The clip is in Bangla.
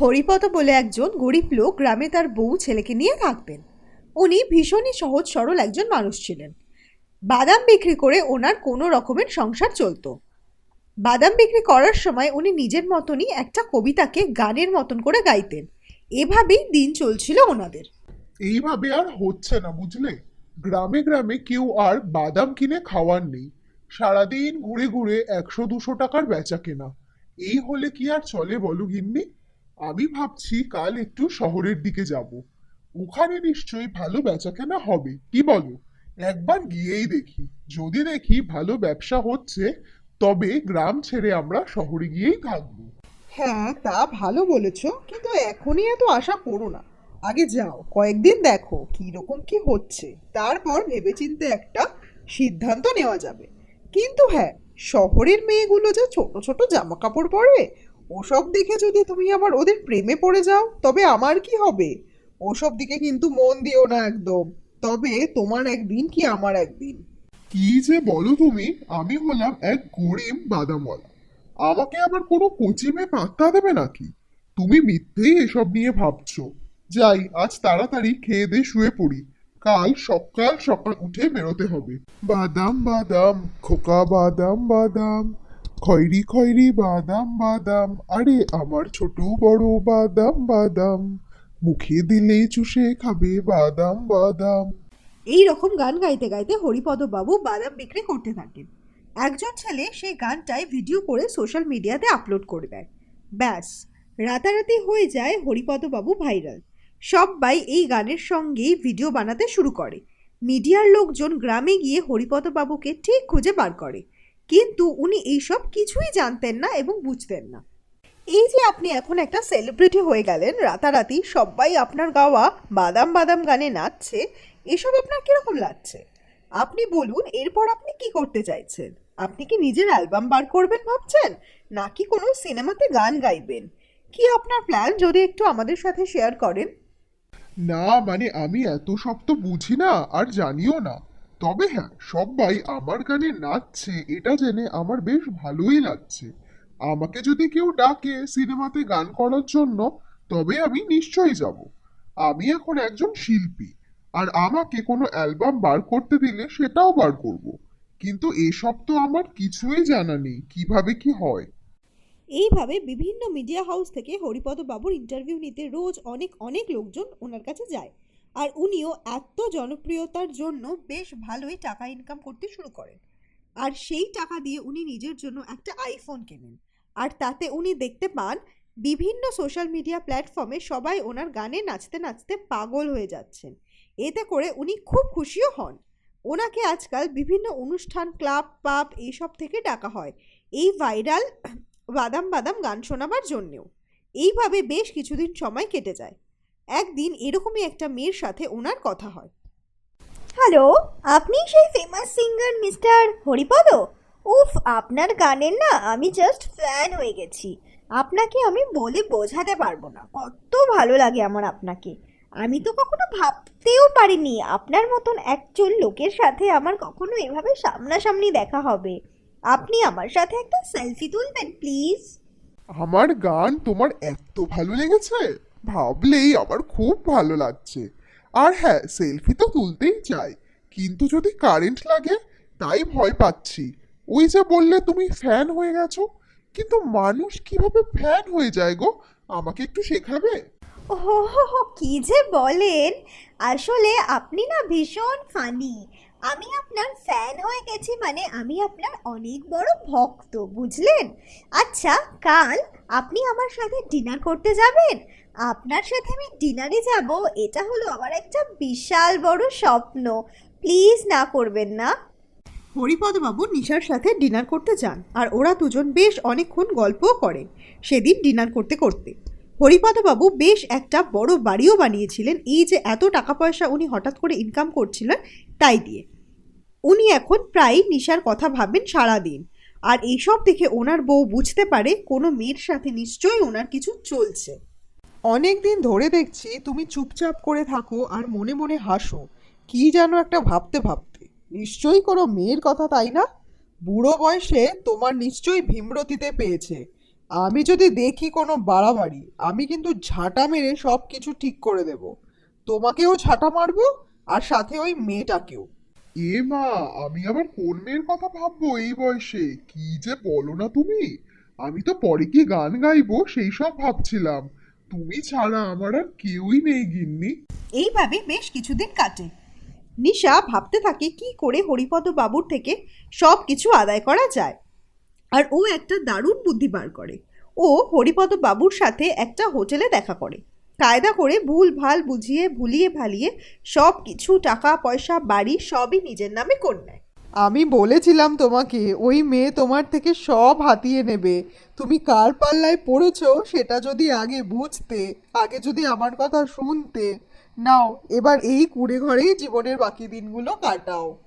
হরিপদ বলে একজন গরিব লোক গ্রামে তার বউ ছেলেকে নিয়ে থাকতেন। উনি ভীষণই সহজ সরল একজন মানুষ ছিলেন। বাদাম বিক্রি করে ওনার কোনো রকমের সংসার চলতো। বাদাম বিক্রি করার সময় উনি নিজের মতনই একটা কবিতাকে গানের মতন করে গাইতেন। এভাবেই দিন চলছিল ওনাদের। এইভাবে আর হচ্ছে না, বুঝলে? গ্রামে গ্রামে কেউ আর বাদাম কিনে খাওয়ার নেই। সারাদিন ঘুরে ঘুরে একশো দুশো টাকার বেচা কেনা। এই হলে কি আর চলে বলো গিন্নি? আমি ভাবছি কাল একটু শহরের দিকে যাব। ওখানে নিশ্চয়ই ভালো বেচা কেনা হবে, কি বলো? একবার গিয়েই দেখি। যদি দেখি ভালো ব্যবসা হচ্ছে, তবে গ্রাম ছেড়ে আমরা শহরে গিয়েই থাকব। হ্যাঁ তা ভালো বলেছ, কিন্তু এখনই এত আশা করো না। আগে যাও, কয়েকদিন দেখো কি রকম কি হচ্ছে। তারপর ভেবেচিন্তে একটা সিদ্ধান্ত নেওয়া যাবে। কিন্তু হ্যাঁ শহরের মেয়েগুলো যে ছোট ছোট জামা কাপড় পরে ওসব দেখে যদি তুমি আবার ওদের প্রেমে পড়ে যাও, তবে আমার কি হবে? ওসব দিকে কিন্তু মন দিও না একদম। তবে তোমার একদিন কি আমার একদিন? কি যে বলো তুমি, আমি হলাম এক গরিব বাদামওয়ালা। আমাকে আবার কোনো কোচি মেয়ে পাত্তা দেবে নাকি? তুমি মিথ্যেই এসব নিয়ে ভাবছ। যাই, আজ তাড়াতাড়ি খেয়ে দিয়ে শুয়ে পড়ি। কাল সকাল সকাল উঠে বেরোতে হবে। বাদাম বাদাম, খোকা বাদাম বাদাম। খয়রি খয়রি বাদাম বাদাম, আরে আমার ছোট বড় বাদাম বাদাম। মুখে দিলে চুষে খাবে বাদাম বাদাম। এই রকম গান গাইতে গাইতে হরিপদ বাবু বাদাম বিক্রি করতে থাকেন। একজন ছেলে সেই গানটাই ভিডিও করে সোশ্যাল মিডিয়াতে আপলোড করে দেয়। ব্যাস, রাতারাতি হয়ে যায় হরিপদ বাবু ভাইরাল। সবাই এই গানের সঙ্গেই ভিডিও বানাতে শুরু করে। মিডিয়ার লোকজন গ্রামে গিয়ে হরিপদ বাবুকে ঠিক খুঁজে বার করে। কিন্তু উনি এইসব কিছুই জানতেন না এবং বুঝতেন না। এই যে আপনি এখন একটা সেলিব্রিটি হয়ে গেলেন, রাতারাতি সবাই আপনার গাওয়া বাদাম বাদাম গানে নাচছে, এসব আপনার কীরকম লাগছে? আপনি বলুন, এরপর আপনি কি করতে চাইছেন? আপনি কি নিজের অ্যালবাম বার করবেন ভাবছেন? নাকি কোনো সিনেমাতে গান গাইবেন? কি আপনার প্ল্যান যদি একটু আমাদের সাথে শেয়ার করেন? না মানে আমি এত সব তো বুঝি না, আর জানিও না। তবে হ্যাঁ সবাই আমার গানে নাচছে, এটা জেনে আমার বেশ ভালোই লাগছে। আমাকে যদি কেউ ডাকে সিনেমাতে গান করার জন্য, তবে আমি নিশ্চয়ই যাব। আমি এখন একজন শিল্পী, আর আমাকে কোনো অ্যালবাম বার করতে দিলে সেটাও বার করব। কিন্তু এসব তো আমার কিছুই জানা নেই, কীভাবে কি হয়? এইভাবে বিভিন্ন মিডিয়া হাউস থেকে হরিপদ বাবুর ইন্টারভিউ নিতে রোজ অনেক অনেক লোকজন ওনার কাছে যায়। আর উনিও এত জনপ্রিয়তার জন্য বেশ ভালোই টাকা ইনকাম করতে শুরু করেন। আর সেই টাকা দিয়ে উনি নিজের জন্য একটা আইফোন কেনেন। আর তাতে উনি দেখতে পান, বিভিন্ন সোশ্যাল মিডিয়া প্ল্যাটফর্মে সবাই ওনার গানে নাচতে নাচতে পাগল হয়ে যাচ্ছেন। এতে করে উনি খুব খুশিও হন। ওনাকে আজকাল বিভিন্ন অনুষ্ঠান, ক্লাব, পাব এইসব থেকে ডাকা হয়। এই ভাইরাল বাদাম বাদাম গান শোনাবার জন্যেও। এইভাবে বেশ কিছুদিন সময় কেটে যায়। একদিন এরকমই একটা মেয়ের সাথে ওনার কথা হয়। হ্যালো, আপনি সেই ফেমাস সিঙ্গার মিস্টার হরিপদ? উফ, আপনার গানের না আমি জাস্ট ফ্যান হয়ে গেছি। আপনাকে আমি বলে বোঝাতে পারব না। কত ভালো লাগে আমার আপনাকে। আমি তো কখনো ভাবতেও পারিনি আপনার মতন একজন লোকের সাথে আমার কখনো এভাবে সামনাসামনি দেখা হবে। আপনি আমার সাথে একটা সেলফি তুলবেন প্লিজ আমার গান তোমার এত ভালো লেগেছে? ভাবলেই আমার খুব ভালো লাগছে। আর হ্যাঁ সেলফি তো তুলতেই চাই, কিন্তু যদি কারেন্ট লাগে, তাই ভয় পাচ্ছি। ওই যে বললে তুমি ফ্যান হয়ে গেছো, কিন্তু মানুষ কীভাবে ফ্যান হয়ে যায় গো? আমাকে একটু শেখাবে? ও কি যে বলেন! আসলে আপনি না ভীষণ ফানি আমি আপনার ফ্যান হয়ে গেছি মানে আমি আপনার অনেক বড় ভক্ত, বুঝলেন? আচ্ছা কাল আপনি আমার সাথে ডিনার করতে যাবেন? আপনার সাথে আমি ডিনারে যাব। এটা হলো আমার একটা বিশাল বড় স্বপ্ন। প্লিজ না করবেন না। হরিপদবাবু নিশার সাথে ডিনার করতে যান আর ওরা দুজন বেশ অনেকক্ষণ গল্পও করেন সেদিন ডিনার করতে করতে। হরিপদবাবু বেশ একটা বড় বাড়িও বানিয়েছিলেন। এই যে এত টাকা পয়সা উনি হঠাৎ করে ইনকাম করছিলেন, তাই দিয়ে। উনি এখন প্রায় নিশার কথা ভাবেন সারা দিন আর এইসব দেখে ওনার বউ বুঝতে পারে কোনো মেয়ের সাথে নিশ্চয়ই ওনার কিছু চলছে। অনেক দিন ধরে দেখছি তুমি চুপচাপ করে থাকো আর মনে মনে হাসো। কি যেন একটা ভাবতে ভাবতে। নিশ্চয়ই কোনো মেয়ের কথা তাই না? বুড়ো বয়সে তোমার নিশ্চয়ই ভীমরতিতে পেয়েছে। আমি যদি দেখি কোনো বাড়াবাড়ি, আমি কিন্তু ঝাঁটা মেরে সব কিছু ঠিক করে দেব। তোমাকেও ঝাঁটা মারবো আর সাথে ওই মেয়েটাকেও। এ মা, আমি আবার কোন মেয়ের কথা ভাববো এই বয়সে? কি যে বলো না তুমি? আমি তো পরে কি গান গাইবো, সেই সব ভাবছিলাম। তুমি ছাড়া আমার আর কেউই নেই, গিন্নি। এইভাবে বেশ কিছুদিন কাটে। নিশা ভাবতে থাকে কি করে হরিপদ বাবুর থেকে সব কিছু আদায় করা যায়। আর ও একটা দারুণ বুদ্ধি বার করে। ও হরিপদ বাবুর সাথে একটা হোটেলে দেখা করে। কায়দা করে ভুল ভালো বুঝিয়ে, ভুলিয়ে ভালিয়ে সব কিছু টাকা, পয়সা, বাড়ি সবই নিজের নামে করে নেয়। আমি বলেছিলাম তোমাকে, ওই মেয়ে তোমার থেকে সব হাতিয়ে নেবে। তুমি কার পাল্লায় পড়েছো সেটা যদি আগে বুঝতে, আগে যদি আমার কথা শুনতে। নাও, এবার এই কুড়ে ঘরেই জীবনের বাকি দিনগুলো কাটাও।